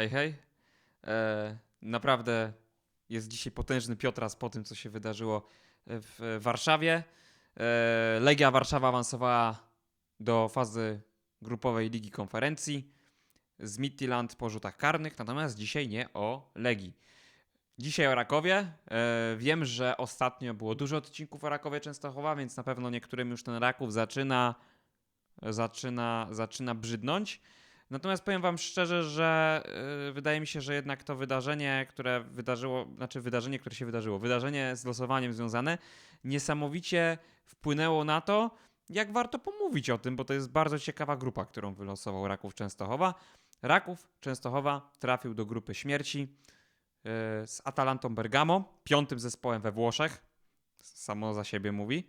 Hej, hej. E, naprawdę jest dzisiaj potężny Piotras po tym, co się wydarzyło w Warszawie. E, Legia Warszawa awansowała do fazy grupowej Ligi Konferencji z Midtjylland po rzutach karnych, natomiast dzisiaj nie o Legii. Dzisiaj o Rakowie. E, wiem, że ostatnio było dużo odcinków o Rakowie Częstochowa, więc na pewno niektórym już ten Raków zaczyna, zaczyna, zaczyna brzydnąć. Natomiast powiem Wam szczerze, że yy, wydaje mi się, że jednak to wydarzenie, które wydarzyło, znaczy wydarzenie, które się wydarzyło, wydarzenie z losowaniem związane, niesamowicie wpłynęło na to, jak warto pomówić o tym, bo to jest bardzo ciekawa grupa, którą wylosował Raków Częstochowa. Raków Częstochowa trafił do grupy śmierci yy, z Atalantą Bergamo, piątym zespołem we Włoszech, samo za siebie mówi.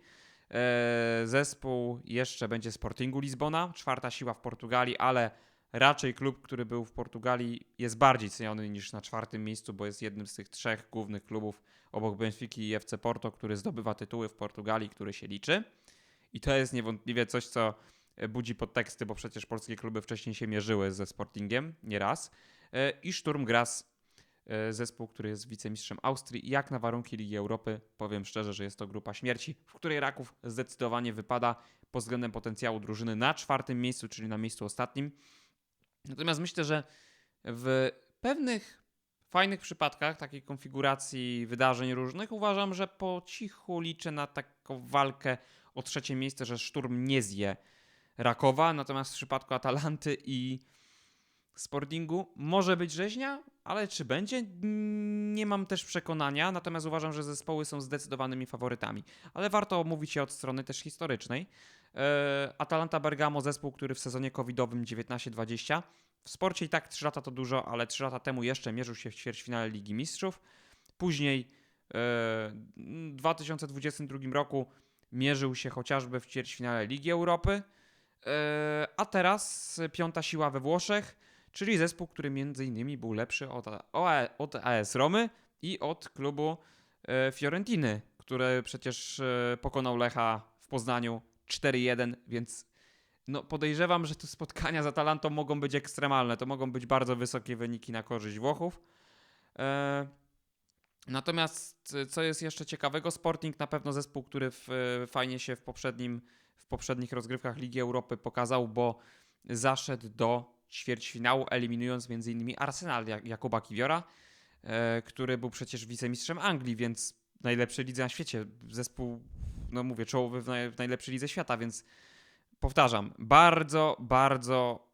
Yy, Zespół jeszcze będzie Sportingu Lizbona, czwarta siła w Portugalii, ale raczej klub, który był w Portugalii, jest bardziej ceniony niż na czwartym miejscu, bo jest jednym z tych trzech głównych klubów obok Benfiki i FC Porto, który zdobywa tytuły w Portugalii, który się liczy. I to jest niewątpliwie coś, co budzi podteksty, bo przecież polskie kluby wcześniej się mierzyły ze Sportingiem nieraz. I Sturm Graz, zespół, który jest wicemistrzem Austrii. Jak na warunki Ligi Europy, powiem szczerze, że jest to grupa śmierci, w której Raków zdecydowanie wypada pod względem potencjału drużyny na czwartym miejscu, czyli na miejscu ostatnim. Natomiast myślę, że w pewnych fajnych przypadkach takiej konfiguracji wydarzeń różnych uważam, że po cichu liczę na taką walkę o trzecie miejsce, że szturm nie zje Rakowa, natomiast w przypadku Atalanty i Sportingu może być rzeźnia, ale czy będzie? Nie mam też przekonania, natomiast uważam, że zespoły są zdecydowanymi faworytami. Ale warto omówić je od strony też historycznej. E, Atalanta Bergamo, zespół, który w sezonie covidowym 19-20 w sporcie i tak 3 lata to dużo, ale 3 lata temu jeszcze mierzył się w ćwierćfinale Ligi Mistrzów. Później e, w 2022 roku mierzył się chociażby w ćwierćfinale Ligi Europy. E, a teraz piąta siła we Włoszech, czyli zespół, który między innymi był lepszy od, od AS Romy i od klubu Fiorentiny, który przecież pokonał Lecha w Poznaniu 4-1, więc no podejrzewam, że te spotkania z Atalantą mogą być ekstremalne. To mogą być bardzo wysokie wyniki na korzyść Włochów. E, natomiast co jest jeszcze ciekawego, Sporting na pewno zespół, który w, fajnie się w, poprzednim, w poprzednich rozgrywkach Ligi Europy pokazał, bo zaszedł do ćwierćfinału, eliminując m.in. Arsenal Jakuba Kiwiora, e, który był przecież wicemistrzem Anglii, więc najlepszy lidze na świecie. Zespół, no mówię, czołowy w, naj, w najlepszej lidze świata, więc powtarzam, bardzo, bardzo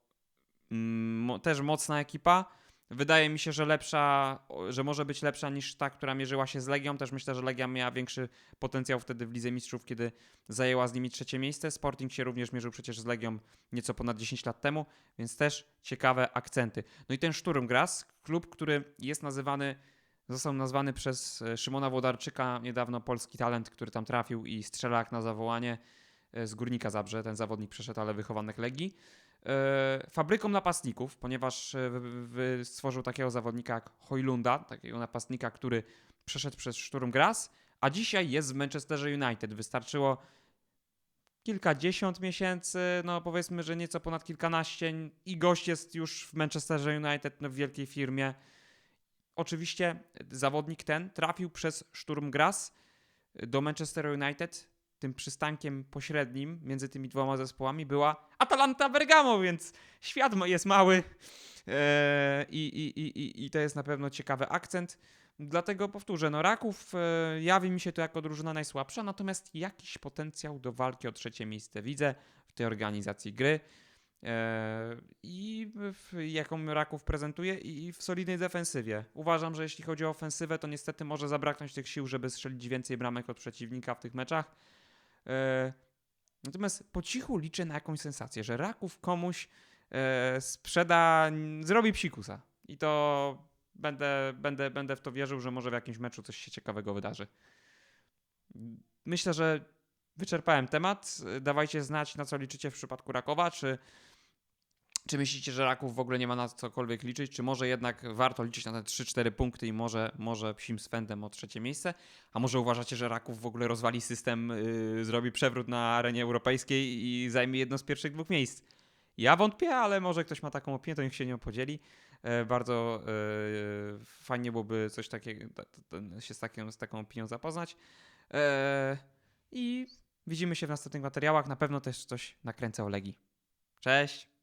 mm, też mocna ekipa. Wydaje mi się, że lepsza, że może być lepsza niż ta, która mierzyła się z Legią. Też myślę, że Legia miała większy potencjał wtedy w Lidze Mistrzów, kiedy zajęła z nimi trzecie miejsce. Sporting się również mierzył przecież z Legią nieco ponad 10 lat temu, więc też ciekawe akcenty. No i ten Szturm Graz, klub, który jest nazywany, został nazwany przez e, Szymona Włodarczyka, niedawno polski talent, który tam trafił i strzela jak na zawołanie E, z Górnika Zabrze, ten zawodnik przeszedł, ale wychowanek Legii. E, fabryką napastników, ponieważ stworzył takiego zawodnika jak Hojlunda, takiego napastnika, który przeszedł przez Sturm Graz, a dzisiaj jest w Manchesterze United. Wystarczyło kilkadziesiąt miesięcy, no powiedzmy, że nieco ponad kilkanaście i gość jest już w Manchesterze United, no w wielkiej firmie. Oczywiście zawodnik ten trafił przez Sturm Graz do Manchester United. Tym przystankiem pośrednim między tymi dwoma zespołami była Atalanta Bergamo, więc świat jest mały. E, i, i, i, i to jest na pewno ciekawy akcent. Dlatego powtórzę, no Raków e, jawi mi się to jako drużyna najsłabsza, natomiast jakiś potencjał do walki o trzecie miejsce widzę w tej organizacji gry e, i jaką Raków prezentuje i w solidnej defensywie. Uważam, że jeśli chodzi o ofensywę, to niestety może zabraknąć tych sił, żeby strzelić więcej bramek od przeciwnika w tych meczach. E, natomiast po cichu liczę na jakąś sensację, że Raków komuś e, sprzeda, zrobi psikusa. I to będę, będę, będę w to wierzył, że może w jakimś meczu coś się ciekawego wydarzy. Myślę, że wyczerpałem temat. Dawajcie znać, na co liczycie w przypadku Rakowa. Czy czy myślicie, że Raków w ogóle nie ma na cokolwiek liczyć? Czy może jednak warto liczyć na te 3-4 punkty i może, może psim swędem o trzecie miejsce? A może uważacie, że Raków w ogóle rozwali system, yy, zrobi przewrót na arenie europejskiej i zajmie jedno z pierwszych dwóch miejsc? Ja wątpię, ale może ktoś ma taką opinię, to niech się nią podzieli. E, Bardzo e, fajnie byłoby coś takiego, ta- ta- się z, taką, z taką opinią zapoznać. E, I widzimy się w następnych materiałach. Na pewno też coś nakręcę o Legii. Cześć!